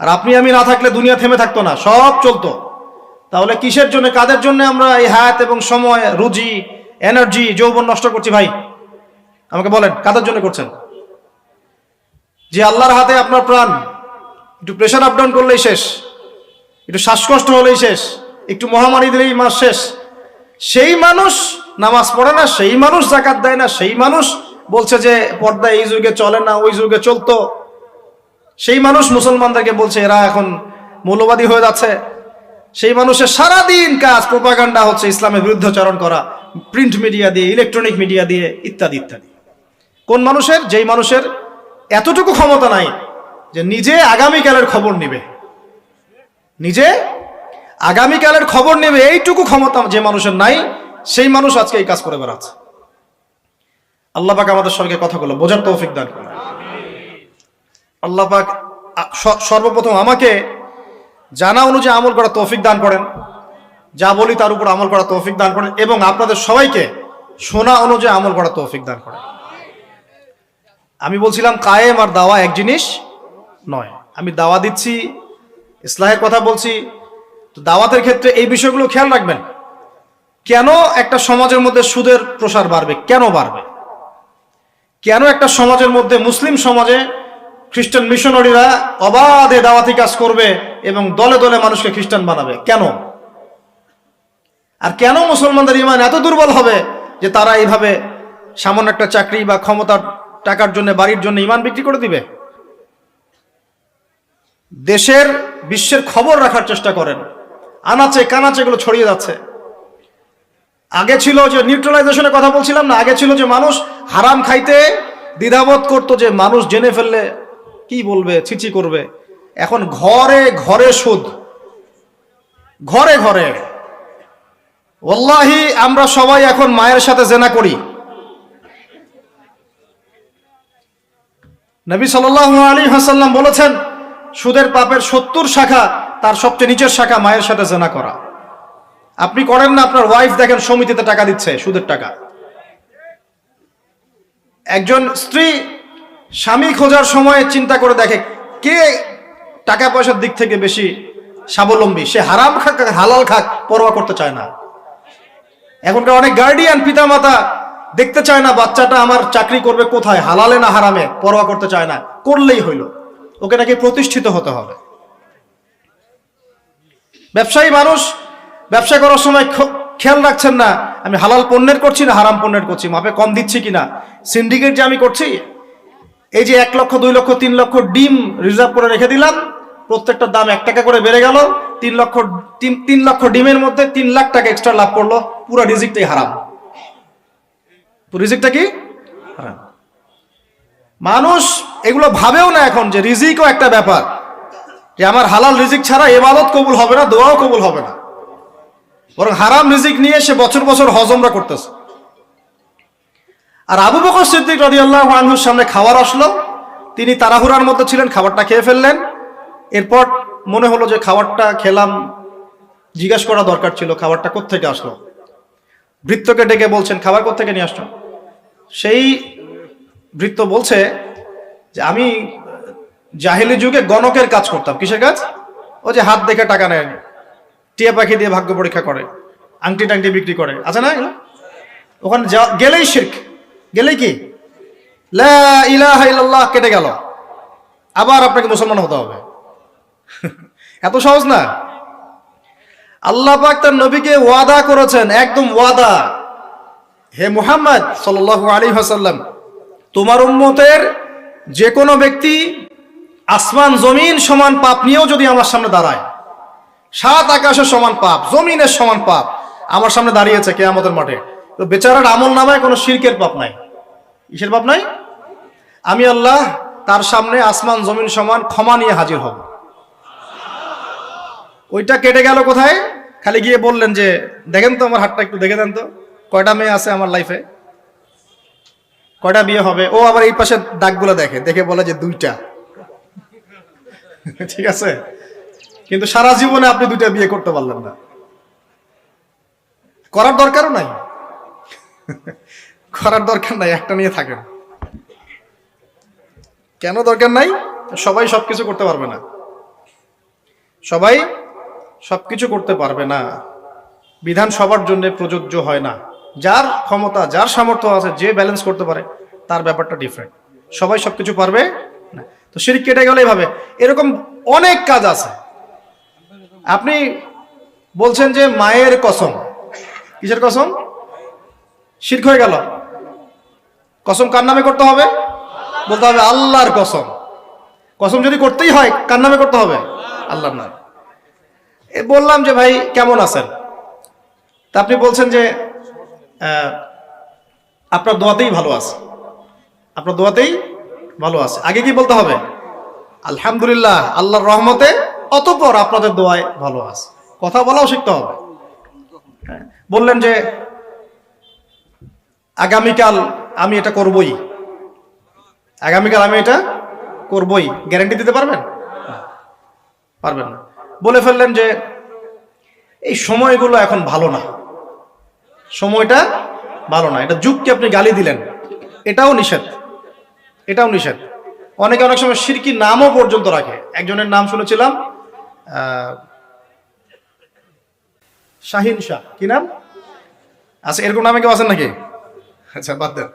আর আপনি আমি না থাকলে দুনিয়া থেমে থাকতো না, সব চলতো। তাহলে কিসের জন্য, কাদের জন্য আমরা এই হায়াত এবং সময়, রুজি, এনার্জি, যৌবন নষ্ট করছি ভাই? আমাকে বলেন, কাদের জন্য করছেন? যে আল্লাহর হাতে আপনার প্রাণ, একটু প্রেশার আপ ডাউন করলেই শেষ, একটু শ্বাসকষ্ট হলেই শেষ, একটু মহামারী দিলেই মাস শেষ। সেই মানুষ নামাজ পড়ে না, সেই মানুষ জাকাত দেয় না, সেই মানুষ বলছে যে পর্দা এই যুগে চলে না, ওই যুগে চলতো। সেই মানুষ মুসলমানদেরকে বলছে, এরা এখন মৌলবাদী হয়ে যাচ্ছে। সেই মানুষের সারাদিন কাজ, প্রোপাগান্ডা হচ্ছে ইসলামের বিরুদ্ধাচরণ করা, প্রিন্ট মিডিয়া দিয়ে, ইলেকট্রনিক মিডিয়া দিয়ে, ইত্যাদি ইত্যাদি। কোন মানুষের? যেই মানুষের এতটুকু ক্ষমতা নাই যে নিজে আগামীকালের খবর নিবে। নিজে আগামীকালের খবর নেবে, এইটুকু ক্ষমতা যে মানুষের নাই, সেই মানুষ আজকে এই কাজ করে বেড়াচ্ছে। আল্লাহ পাক আমাদের সঙ্গে কথাগুলো বোঝার তৌফিক দান করে আল্লাহ পাক স- সর্বপ্রথম আমাকে জানা অনুযায়ী আমল করা তৌফিক দান করেন। যা বলি তার উপর আমল করা তৌফিক দান করেন এবং আপনাদের সবাইকে শোনা অনুযায়ী আমল করা তৌফিক দান করেন। আমি বলছিলাম, কায়েম আর দাওয়া এক জিনিস নয়। আমি দাওয়া দিচ্ছি, ইসলাহের কথা বলছি। তো দাওয়াতের ক্ষেত্রে এই বিষয়গুলো খেয়াল রাখবেন। কেন একটা সমাজের মধ্যে সুদের প্রসার বাড়বে? কেন বাড়বে? কেন একটা সমাজের মধ্যে মুসলিম সমাজে খ্রিস্টান মিশনারিরা অবাধে দাওয়াতি কাজ করবে এবং দলে দলে মানুষকে খ্রিস্টান বানাবে। কেন? আর কেন মুসলমানদের ইমান এত দুর্বল হবে যে তারা এইভাবে সামান্য একটা চাকরি বা ক্ষমতার টাকার জন্য, বাড়ির জন্য ইমান বিক্রি করে দিবে? দেশের, বিশ্বের খবর রাখার চেষ্টা করেন। আনাচে কানাচে এগুলো ছড়িয়ে যাচ্ছে। আগে ছিল যে নিউট্রালাইজেশনের কথা বলছিলাম না? আগে ছিল যে মানুষ হারাম খাইতে দ্বিধাবোধ করতো যে মানুষ জেনে ফেললে কি বলবে, ছিচি করবে? এখন ঘরে ঘরে সুদ। ঘরে ঘরে। ওল্লাহি আমরা সবাই এখন মায়ের সাথে জেনা করি। নবী সাল্লাহ আলী হাসাল্লাম বলেছেন, সুদের পাপের সত্তর শাখা, তার সবচেয়ে নিচের শাখা মায়ের সাথে জেনা করা। আপনি করেন না, আপনার ওয়াইফ দেখেন সমিতিতে টাকা দিচ্ছে, সুদের টাকা। একজন স্ত্রী স্বামী খোঁজার সময় চিন্তা করে দেখে কে টাকা পয়সার দিক থেকে বেশি স্বাবলম্বী। সে হারাম খাক, হালাল খাক, পরোয়া করতে চায় না। এখনকার অনেক গার্ডিয়ান পিতামাতা দেখতে চায় না, বাচ্চাটা আমার চাকরি করবে কোথায়, হালালে না হারামে, পরোয়া করতে চায় না, করলেই হইল। ওকে নাকি প্রতিষ্ঠিত হতে হবে। ব্যবসায়ী মানুষ, ব্যবসা করার সময় খেয়াল রাখছেন না, আমি হালাল পণ্যের করছি না, হারাম পণ্যের করছি, মাপে কম দিচ্ছি কিনা। সিন্ডিকেট যে আমি করছি এই যে এক লক্ষ, দুই লক্ষ, তিন লক্ষ ডিম রিজার্ভ করে রেখে দিলাম, প্রত্যেকটা দাম এক টাকা করে বেড়ে গেল। তিন লক্ষ তিন লক্ষ ডিমের মধ্যে তিন লাখ টাকা এক্সট্রা লাভ করল। পুরো রিজিকটাই হারাম। রিজিকটা কি? হারাম। মানুষ এগুলো ভাবেও না এখন যে রিজিকও একটা ব্যাপার। যে আমার হালাল রিজিক ছাড়া এবাদত কবুল হবে না, দোয়াও কবুল হবে না। বরং হারাম রিজিক নিয়ে সে বছর বছর হজমরা করতেছে। আর আবু বকর সিদ্দিক রাদিয়াল্লাহু আনহুর সামনে খাবার আসলো। তিনি তাড়াহুড়ার মধ্যে ছিলেন, খাবারটা খেয়ে ফেললেন। এরপর মনে হলো যে খাবারটা খেলাম, জিজ্ঞাসা করা দরকার ছিল, খাবারটা কোত্থেকে আসলো? বৃত্তকে ডেকে বলছেন, খাবার কোত্থেকে নিয়ে আসলো সেই ভৃত্য বলছে যে, আমি জাহেলি যুগে গণকের কাজ করতাম। কিসের কাজ? ও যে, হাত দেখে টাকা নেয় টিয়া পাখি দিয়ে ভাগ্য পরীক্ষা করে। আংটি টাংটি বিক্রি করে। আছে না এগুলো? ওখানে গেলেই শির্ক। গেলেই কি? ইল্লাল্লাহ কেটে গেল। আবার আপনাকে মুসলমান হতে হবে। এত সহজ না? আল্লাহ পাক তার নবীকে ওয়াদা করেছেন, একদম ওয়াদা। হে মুহাম্মদ সাল্লাল্লাহু আলাইহি ওয়াসাল্লাম, তোমার উম্মতের যে কোনো ব্যক্তি আসমান, জমিন সমান পাপ নিয়েও যদি আমার সামনে দাঁড়ায়, সাত আকাশের সমান পাপ, জমিনের সমান পাপ আমার সামনে দাঁড়িয়েছে কেয়ামতের মাঠে। তো বেচারার আমল নামায় কোনো শিরকের পাপ নাই। কিসের পাপ নাই? আমি আল্লাহ তার সামনে আসমান, জমিন সমান ক্ষমা নিয়ে হাজির হব। ওইটা কেটে গেল কোথায়? খালি গিয়ে বললেন যে, দেখেন তো আমার হাতটা একটু দেখে দেন তো, কয়টা মেয়ে আছে আমার লাইফে কয়টা বিয়ে হবে? ও আবার এই পাশে দাগগুলো দেখে দেখে বলে যে দুইটা। ঠিক আছে? কিন্তু সারা জীবনে আপনি দুইটা বিয়ে করতে পারলেন না। করার দরকারও নাই। করার দরকার নাই, একটা নিয়ে থাকেন। কেন দরকার নাই? সবাই সবকিছু করতে পারবে না। সবাই সবকিছু করতে পারবে না। বিধান সবার জন্য প্রযোজ্য হয় না। যার ক্ষমতা, যার সামর্থ্য আছে, যে ব্যালেন্স করতে পারে, তার ব্যাপারটা ডিফারেন্ট সবাই সবকিছু পারবে না। তো শিরিক কেটে গেলে এভাবে এরকম অনেক কাজ আছে। আপনি বলছেন যে মায়ের কসম। কিসের কসম? শির্ক হয়ে গেল। কসম কার নামে করতে হবে? বলতে হবে আল্লাহর কসম। কসম যদি করতেই হয়, কার নামে করতে হবে? আল্লাহর নাম। বললাম যে, ভাই, কেমন আছেন? তা আপনি বলছেন যে আপনার দোয়াতেই ভালো আছে। আপনার দোয়াতেই ভালো আছে। আগে কি বলতে হবে? আলহামদুলিল্লাহ, আল্লাহর রহমতে অতপর আপনাদের দোয়ায় ভালো আছে। কথা বলাও শিখতে হবে। বললেন যে, আগামীকাল আমি এটা করবই। আগামীকাল আমি এটা করবই। গ্যারান্টি দিতে পারবেন? পারবেন না। বলে ফেললেন যে, এই সময়গুলো এখন ভালো না। সময়টা ভালো না। এটা যুগকে আপনি গালি দিলেন। এটাও নিষেধ। এটাও নিষেধ। অনেকে অনেক সময় সিরকি নামও পর্যন্ত রাখে। একজনের নাম শুনেছিলাম শাহিন শাহ। কি নাম? আচ্ছা এরকম নামে কেউ আছেন নাকি? আচ্ছা বাদ দেন।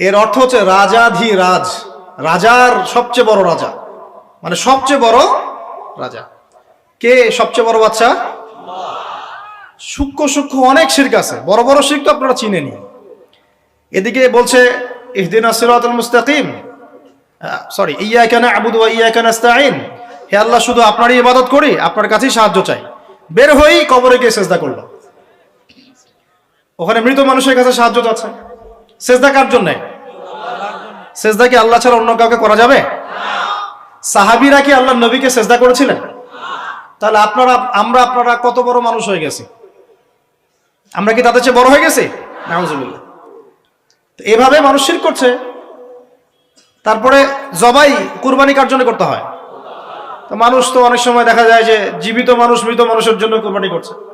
এর অর্থ হচ্ছে রাজাধি রাজ রাজার সবচেয়ে বড় রাজা। মানে সবচেয়ে বড় রাজা। কে সবচেয়ে বড় বাচ্চা সূক্ষ্ম সূক্ষ্ম অনেক শির্ক আছে। বড় বড় শির্ক তো আপনারা চিনেনি এদিকে বলছে, ইহদিন সিরাতুল মুস্তাকিম। সরি ইয়া কেন আবুদু ইয়া কেন আস্তাইন হে আল্লাহ, শুধু আপনারই ইবাদত করি, আপনার কাছেই সাহায্য চাই। বের হয়েই কবরে গিয়ে সেজদা করল ওখানে মৃত মানুষের কাছে সাহায্য চাচ্ছে সেজদা কার জন্য? সেজদা কি আল্লাহ ছাড়া অন্য কাউকে করা যাবে? সাহাবিরা কি আল্লাহ নবীকে সেজদা করেছিলেন? তাহলে আপনারা, আমরা আপনারা কত বড় মানুষ হয়ে গেছি? আমরা কি তাদের চেয়ে বড় হয়ে গেছি? এভাবে মানুষ শির করছে। তারপরে জবাই কুরবানি কার জন্য করতে হয়? তো মানুষ তো অনেক সময় দেখা যায় যে জীবিত মানুষ মৃত মানুষের জন্য কুরবানি করছে।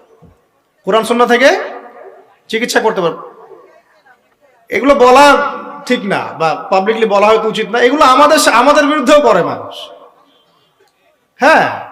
কোরআন সন্না থেকে চিকিৎসা করতে পারব। এগুলো বলা ঠিক না বা পাবলিকলি বলা হয়তো উচিত না। এগুলো আমাদের আমাদের বিরুদ্ধেও করে মানুষ। হ্যাঁ?